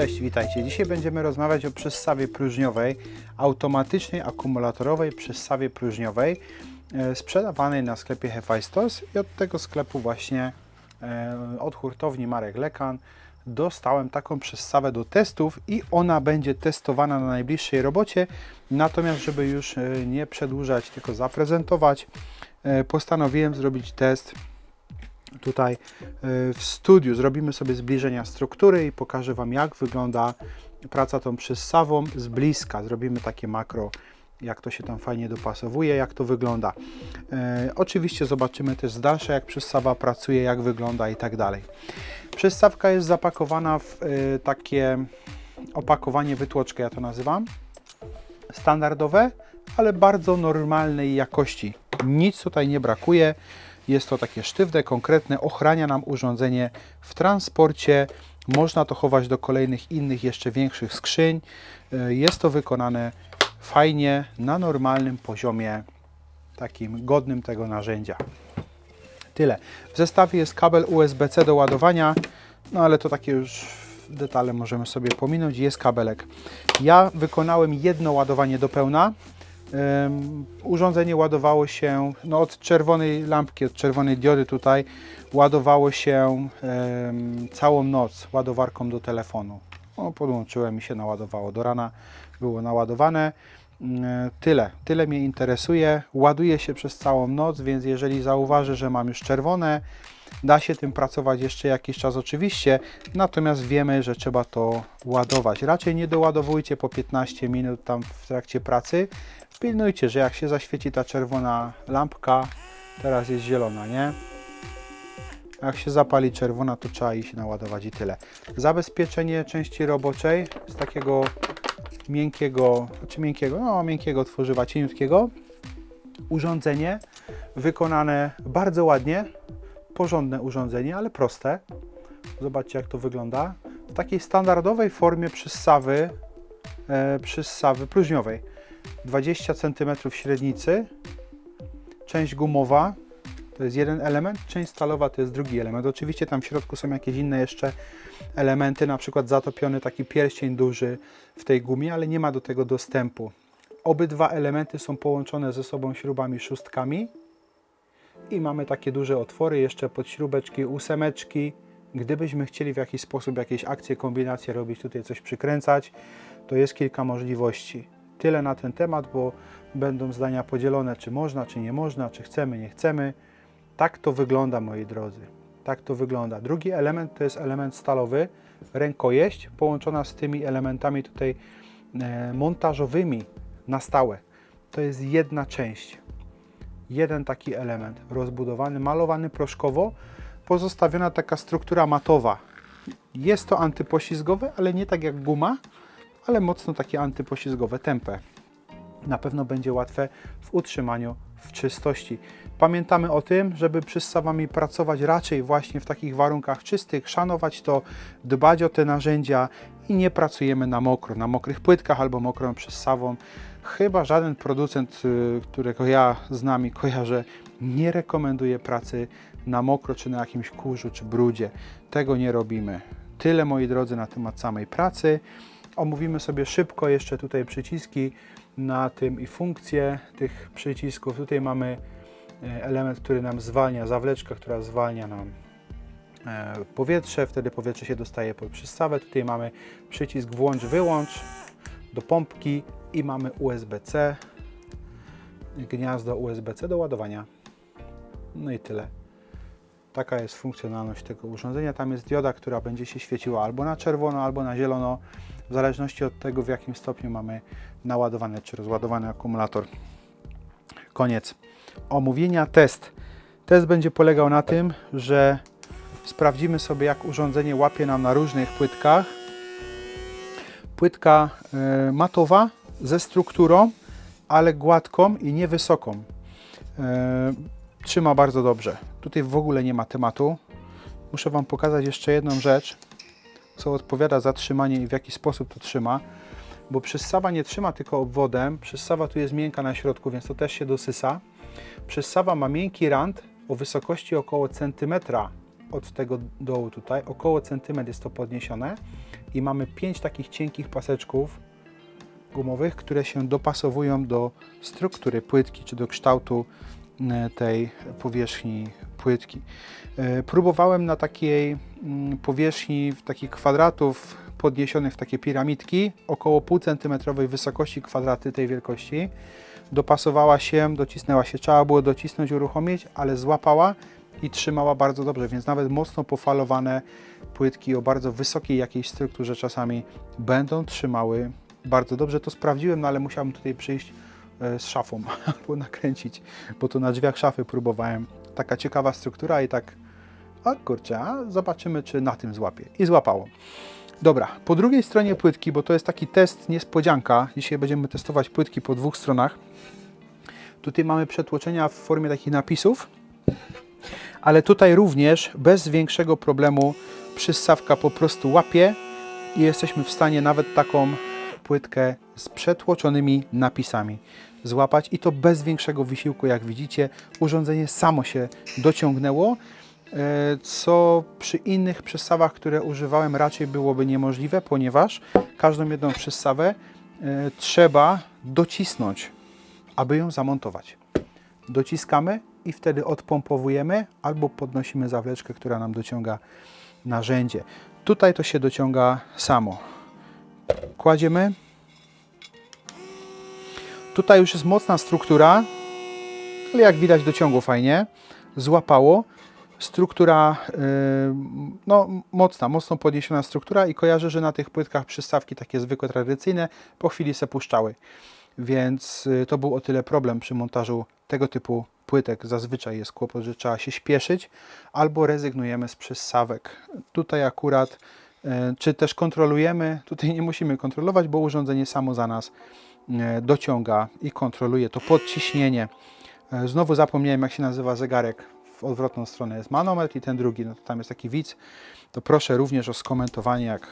Cześć, witajcie. Dzisiaj będziemy rozmawiać o przessawie próżniowej, automatycznej akumulatorowej przessawie próżniowej e, sprzedawanej na sklepie Hephaistos i od tego sklepu właśnie e, od hurtowni Marek Lekan dostałem taką przessawę do testów i ona będzie testowana na najbliższej robocie. Natomiast, żeby już e, nie przedłużać, tylko zaprezentować, postanowiłem zrobić test tutaj y, w studiu. Zrobimy sobie zbliżenia struktury i pokażę Wam, jak wygląda praca tą przessawą z bliska. Zrobimy takie makro, jak to się tam fajnie dopasowuje, jak to wygląda. E, oczywiście zobaczymy też z dalsza, jak przessawa pracuje, jak wygląda i tak dalej. Przessawka jest zapakowana w e, takie opakowanie wytłoczkę, ja to nazywam. Standardowe, ale bardzo normalnej jakości. Nic tutaj nie brakuje. Jest to takie sztywne, konkretne, ochrania nam urządzenie w transporcie. Można to chować do kolejnych innych, jeszcze większych skrzyń. E, Jest to wykonane fajnie, na normalnym poziomie, takim godnym tego narzędzia. Tyle. W zestawie jest kabel USB-C do ładowania, no ale to takie już detale możemy sobie pominąć. Jest kabelek. Ja wykonałem jedno ładowanie do pełna. Urządzenie ładowało się no, od czerwonej lampki, od czerwonej diody tutaj, ładowało się całą noc ładowarką do telefonu. No, podłączyłem i się naładowało. Do rana było naładowane. Ym, Tyle, tyle mnie interesuje. Ładuje się przez całą noc, więc jeżeli zauważy, że mam już czerwone, da się tym pracować jeszcze jakiś czas oczywiście, natomiast wiemy, że trzeba to ładować. Raczej nie doładowujcie po 15 minut tam w trakcie pracy. Pilnujcie, że jak się zaświeci ta czerwona lampka, teraz jest zielona, nie? Jak się zapali czerwona, to trzeba iść naładować i tyle. Zabezpieczenie części roboczej z takiego miękkiego, czy miękkiego, no miękkiego tworzywa, cieniutkiego. Urządzenie wykonane bardzo ładnie, porządne urządzenie, ale proste. Zobaczcie jak to wygląda. W takiej standardowej formie przyssawy, e, przyssawy próżniowej. 20 cm średnicy, część gumowa, to jest jeden element, część stalowa to jest drugi element. Oczywiście tam w środku są jakieś inne jeszcze elementy, na przykład zatopiony taki pierścień duży w tej gumie, ale nie ma do tego dostępu. Obydwa elementy są połączone ze sobą śrubami szóstkami i mamy takie duże otwory jeszcze pod śrubeczki, ósemeczki. Gdybyśmy chcieli w jakiś sposób jakieś akcje, kombinacje robić, tutaj coś przykręcać, to jest kilka możliwości. Tyle na ten temat, bo będą zdania podzielone, czy można, czy nie można, czy chcemy, nie chcemy. Tak to wygląda, moi drodzy. Tak to wygląda. Drugi element to jest element stalowy, rękojeść, połączona z tymi elementami tutaj e, montażowymi na stałe. To jest jedna część. Jeden taki element rozbudowany, malowany proszkowo, pozostawiona taka struktura matowa. Jest to antypoślizgowe, ale nie tak jak guma, ale mocno takie antypoślizgowe, tępe. Na pewno będzie łatwe w utrzymaniu w czystości. Pamiętamy o tym, żeby przystawami pracować raczej właśnie w takich warunkach czystych, szanować to, dbać o te narzędzia i nie pracujemy na mokro, na mokrych płytkach albo mokrą przystawą. Chyba żaden producent, y, którego ja znam i kojarzę, nie rekomenduje pracy na mokro, czy na jakimś kurzu, czy brudzie. Tego nie robimy. Tyle, moi drodzy, na temat samej pracy. Omówimy sobie szybko jeszcze tutaj przyciski na tym i funkcje tych przycisków. Tutaj mamy e, element, który nam zwalnia, zawleczka, która zwalnia nam e, powietrze, wtedy powietrze się dostaje pod przystawę. Tutaj mamy przycisk włącz, wyłącz do pompki i mamy USB-C, gniazdo USB-C do ładowania. No i tyle. Taka jest funkcjonalność tego urządzenia. Tam jest dioda, która będzie się świeciła albo na czerwono, albo na zielono, w zależności od tego, w jakim stopniu mamy naładowany czy rozładowany akumulator. Koniec omówienia. Test. Test będzie polegał na tym, że sprawdzimy sobie, jak urządzenie łapie nam na różnych płytkach. Płytka e, matowa ze strukturą, ale gładką i niewysoką. E, trzyma bardzo dobrze. Tutaj w ogóle nie ma tematu. Muszę Wam pokazać jeszcze jedną rzecz, co odpowiada za trzymanie i w jaki sposób to trzyma. Bo przyssawa nie trzyma tylko obwodem, przyssawa tu jest miękka na środku, więc to też się dosysa. Przyssawa ma miękki rand o wysokości około centymetra od tego dołu tutaj, około centymetr jest to podniesione i mamy pięć takich cienkich paseczków gumowych, które się dopasowują do struktury płytki czy do kształtu tej powierzchni płytki. E, Próbowałem na takiej mm, powierzchni w takich kwadratów podniesionych w takie piramidki, około pół centymetrowej wysokości kwadraty tej wielkości. Dopasowała się, docisnęła się, trzeba było docisnąć, uruchomić, ale złapała i trzymała bardzo dobrze, więc nawet mocno pofalowane płytki o bardzo wysokiej jakiejś strukturze czasami będą trzymały bardzo dobrze. To sprawdziłem, no ale musiałem tutaj przyjść e, z szafą albo nakręcić, bo to na drzwiach szafy próbowałem. Taka ciekawa struktura i tak, a kurczę, a zobaczymy, czy na tym złapie. I złapało. Dobra, po drugiej stronie płytki, bo to jest taki test niespodzianka. Dzisiaj będziemy testować płytki po dwóch stronach. Tutaj mamy przetłoczenia w formie takich napisów, ale tutaj również bez większego problemu przyssawka po prostu łapie i jesteśmy w stanie nawet taką płytkę z przetłoczonymi napisami złapać i to bez większego wysiłku, jak widzicie. Urządzenie samo się dociągnęło, e, co przy innych przystawach, które używałem raczej byłoby niemożliwe, ponieważ każdą jedną przystawę e, trzeba docisnąć, aby ją zamontować. Dociskamy i wtedy odpompowujemy albo podnosimy zawleczkę, która nam dociąga narzędzie. Tutaj to się dociąga samo. Kładziemy. Tutaj już jest mocna struktura, ale jak widać dociągło fajnie. Złapało. Struktura yy, no, mocna, mocno podniesiona struktura i kojarzę, że na tych płytkach przystawki takie zwykłe, tradycyjne po chwili se puszczały. Więc y, to był o tyle problem przy montażu tego typu płytek. Zazwyczaj jest kłopot, że trzeba się śpieszyć albo rezygnujemy z przystawek. Tutaj akurat e, czy też kontrolujemy, tutaj nie musimy kontrolować, bo urządzenie samo za nas dociąga i kontroluje to podciśnienie. E, Znowu zapomniałem jak się nazywa zegarek w odwrotną stronę. Jest manometr i ten drugi, no to tam jest taki widz, to proszę również o skomentowanie, jak,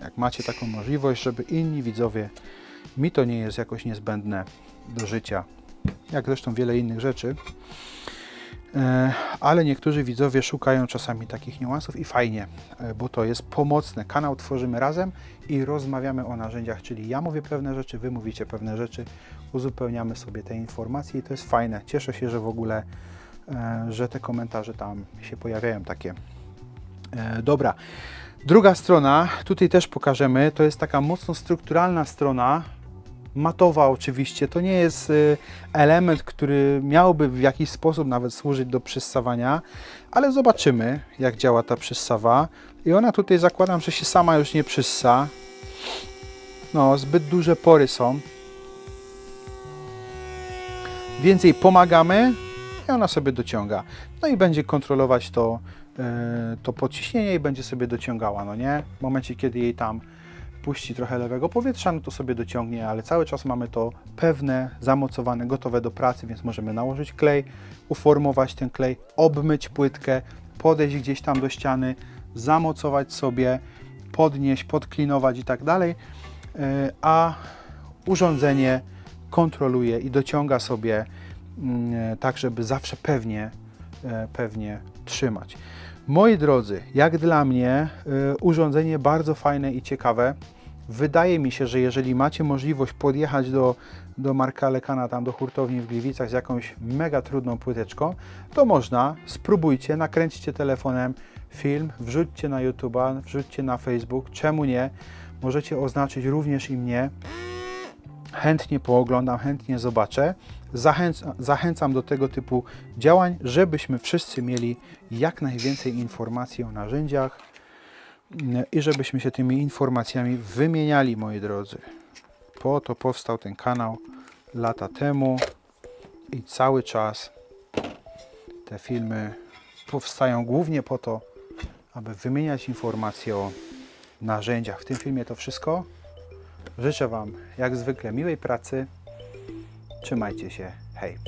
jak macie taką możliwość, żeby inni widzowie, mi to nie jest jakoś niezbędne do życia, jak zresztą wiele innych rzeczy, E, ale niektórzy widzowie szukają czasami takich niuansów i fajnie, e, bo to jest pomocne. Kanał tworzymy razem i rozmawiamy o narzędziach, czyli ja mówię pewne rzeczy, wy mówicie pewne rzeczy, uzupełniamy sobie te informacje i to jest fajne. Cieszę się, że w ogóle, e, że te komentarze tam się pojawiają takie. E, Dobra, druga strona, tutaj też pokażemy, to jest taka mocno strukturalna strona, matowa oczywiście, to nie jest y, element, który miałby w jakiś sposób nawet służyć do przyssawania, ale zobaczymy jak działa ta przyssawa i ona tutaj zakładam, że się sama już nie przyssa. No, zbyt duże pory są. Więc jej pomagamy i ona sobie dociąga. No i będzie kontrolować to, e, to podciśnienie i będzie sobie dociągała, no nie? W momencie, kiedy jej tam puści trochę lewego powietrza, no to sobie dociągnie, ale cały czas mamy to pewne, zamocowane, gotowe do pracy, więc możemy nałożyć klej, uformować ten klej, obmyć płytkę, podejść gdzieś tam do ściany, zamocować sobie, podnieść, podklinować i tak dalej, E, a urządzenie kontroluje i dociąga sobie mm, tak, żeby zawsze pewnie, e, pewnie trzymać. Moi drodzy, jak dla mnie e, urządzenie bardzo fajne i ciekawe. Wydaje mi się, że jeżeli macie możliwość podjechać do, do Marka Lekana, tam do hurtowni w Gliwicach z jakąś mega trudną płyteczką, to można, spróbujcie, nakręćcie telefonem film, wrzućcie na YouTube'a, wrzućcie na Facebook, czemu nie? Możecie oznaczyć również i mnie. Chętnie pooglądam, chętnie zobaczę. Zachęcam, do tego typu działań, żebyśmy wszyscy mieli jak najwięcej informacji o narzędziach i żebyśmy się tymi informacjami wymieniali, moi drodzy. Po to powstał ten kanał lata temu i cały czas te filmy powstają głównie po to, aby wymieniać informacje o narzędziach. W tym filmie to wszystko. Życzę Wam jak zwykle miłej pracy. Trzymajcie się. Hej.